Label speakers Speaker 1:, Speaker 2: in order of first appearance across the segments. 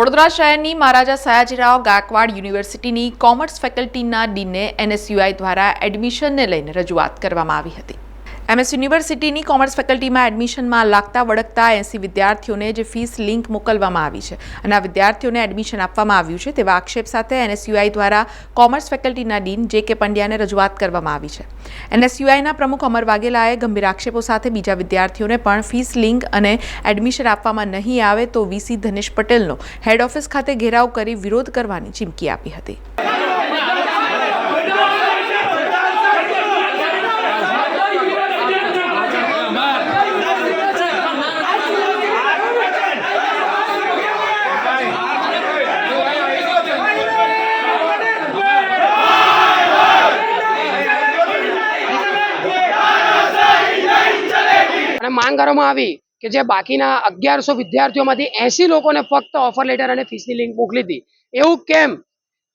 Speaker 1: વડોદરા શહેરની મહારાજા સયાજીરાવ ગાયકવાડ યુનિવર્સિટીની commerce ફેકલ્ટીના ડીનને NSUI દ્વારા એડમિશનને લઈને રજૂઆત કરવામાં આવી હતી. એમએસ યુનિવર્સિટીની કોમર્સ ફેકલ્ટીમાં એડમિશનમાં લાગતા વળગતા એસી વિદ્યાર્થીઓને જે ફીસ લિંક મોકલવામાં આવી છે. અને આ વિદ્યાર્થીઓને એડમિશન આપવામાં આવ્યું છે તેવા આક્ષેપ સાથે એનએસયુઆઈ દ્વારા કોમર્સ ફેકલ્ટીના ડીન જે કે પંડ્યાને રજૂઆત કરવામાં આવી છે. એનએસયુઆઈના પ્રમુખ અમર વાઘેલાએ ગંભીર આક્ષેપો સાથે બીજા વિદ્યાર્થીઓને પણ ફીસ લિંક અને એડમિશન આપવામાં નહીં આવે તો વીસી ધનેશ પટેલનો હેડ ઓફિસ ખાતે ઘેરાવ કરી વિરોધ કરવાની ચીમકી આપી હતી.
Speaker 2: અને માંગ કરવામાં આવી કે જે બાકીના અગિયારસો વિદ્યાર્થીઓમાંથી એસી લોકોને ફક્ત ઓફર લેટર અને ફીસની લિંક મોકલી હતી. એવું કેમ?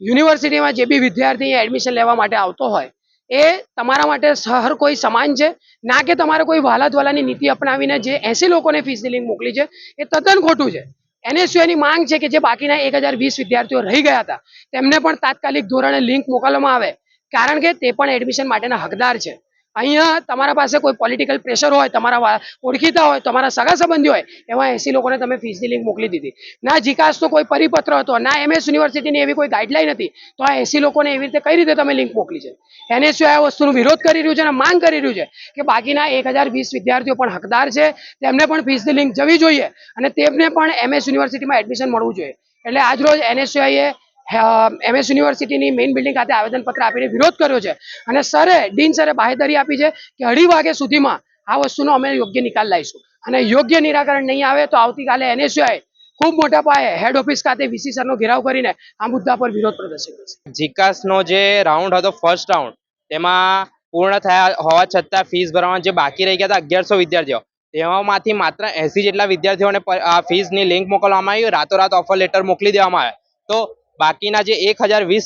Speaker 2: યુનિવર્સિટીમાં જે બી વિદ્યાર્થી એડમિશન લેવા માટે આવતો હોય, એ તમારા માટે સહર કોઈ સમાન છે? ના કે તમારે કોઈ વાલાદવાલાની નીતિ અપનાવીને જે એસી લોકોને ફીસની લિંક મોકલી છે, એ તદ્દન ખોટું છે. એનએસયુની માંગ છે કે જે બાકીના એક હજાર વીસ વિદ્યાર્થીઓ રહી ગયા હતા, તેમને પણ તાત્કાલિક ધોરણે લિંક મોકલવામાં આવે, કારણ કે તે પણ એડમિશન માટેના હકદાર છે. અહીંયા તમારા પાસે કોઈ પોલિટિકલ પ્રેશર હોય, તમારા ઓળખીતા હોય, તમારા સગા સંબંધી હોય એમાં એસી લોકોને તમે ફીસની લિંક મોકલી દીધી. ના જીકાસનો કોઈ પરિપત્ર હતો, ના એમએસ યુનિવર્સિટીની એવી કોઈ ગાઈડલાઈન હતી, તો આ એસી લોકોને એવી રીતે કઈ રીતે તમે લિંક મોકલી છે? એનએસયુ આ વસ્તુનો વિરોધ કરી રહ્યું છે અને માંગ કરી રહ્યું છે કે બાકીના એક વિદ્યાર્થીઓ પણ હકદાર છે, તેમને પણ ફીસની લિંક જવી જોઈએ અને તેમને પણ એમએસ યુનિવર્સિટીમાં એડમિશન મળવું જોઈએ. એટલે આજરોજ એનએસયુઆઈએ એમએસ યુનિવર્સિટીની મેઇન બિલ્ડિંગ ખાતે આવેદનપત્ર આપીને વિરોધ કર્યો છે. અને સરે ડીન સરે બાહેધરી આપી છે કે અઢી વાગે સુધીમાં આ વસ્તુનો અમે યોગ્ય નિકાલ લાવીશું. અને યોગ્ય નિરાકરણ નહીં આવે તો આવતીકાલે એનએસયુઆઈ ખૂબ મોટા પાયે હેડ ઓફિસ ખાતે વીસી સરનો ઘેરાવ કરીને આ મુદ્દા પર વિરોધ પ્રદર્શન કરશે.
Speaker 3: જીકાસનો જે રાઉન્ડ હતો ફર્સ્ટ રાઉન્ડ તેમાં પૂર્ણ થયા હોવા છતાં ફીસ ભરવાના જે બાકી રહી ગયા હતા, અગિયારસો વિદ્યાર્થીઓ. તેમાંથી માત્ર એસી જેટલા વિદ્યાર્થીઓને ફીસની લિંક મોકલવામાં આવી. રાતોરાત ઓફર લેટર મોકલી દેવામાં આવ્યા તો બાકીના જે એક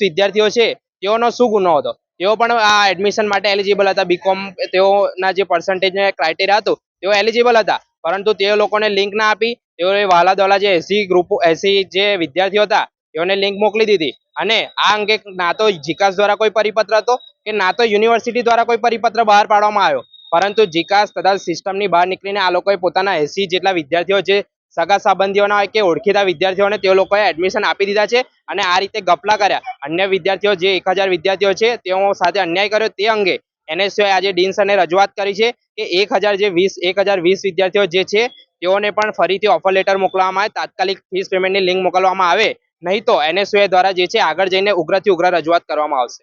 Speaker 3: વિદ્યાર્થીઓ છે, તેઓનો શું ગુનો હતો? તેઓ પણ આ એડમિશન માટે એલિજિબલ હતા. બીકોમ તેઓના જે પર્સન્ટેજને ક્રાઇટેરિયા હતું, તેઓ એલિજિબલ હતા. પરંતુ તે લોકોને લિંક ના આપી, તેઓએ વાલા દોલા જે એસી ગ્રુપ એસી જે વિદ્યાર્થીઓ હતા, તેઓને લિંક મોકલી દીધી. અને આ અંગે ના તો જીકાસ દ્વારા કોઈ પરિપત્ર હતો કે ના તો યુનિવર્સિટી દ્વારા કોઈ પરિપત્ર બહાર પાડવામાં આવ્યો? પરંતુ જીકાસ તથા સિસ્ટમની બહાર નીકળીને આ લોકોએ પોતાના એસી જેટલા વિદ્યાર્થીઓ જે સગા સંબંધીઓના હોય કે ઓળખીતા વિદ્યાર્થીઓને તે લોકોએ એડમિશન આપી દીધા છે અને આ રીતે ગપલા કર્યા. અન્ય વિદ્યાર્થીઓ જે એક વિદ્યાર્થીઓ છે, તેઓ સાથે અન્યાય કર્યો. તે અંગે એનએસયુએ આજે ડીન રજૂઆત કરી છે કે એક જે વીસ, એક વિદ્યાર્થીઓ જે છે, તેઓને પણ ફરીથી ઓફર લેટર મોકલવામાં આવે. તાત્કાલિક ફીસ પેમેન્ટની લિંક મોકલવામાં આવે. નહીં તો એનએસયુએ દ્વારા જે છે, આગળ જઈને ઉગ્રથી ઉગ્ર રજૂઆત કરવામાં આવશે.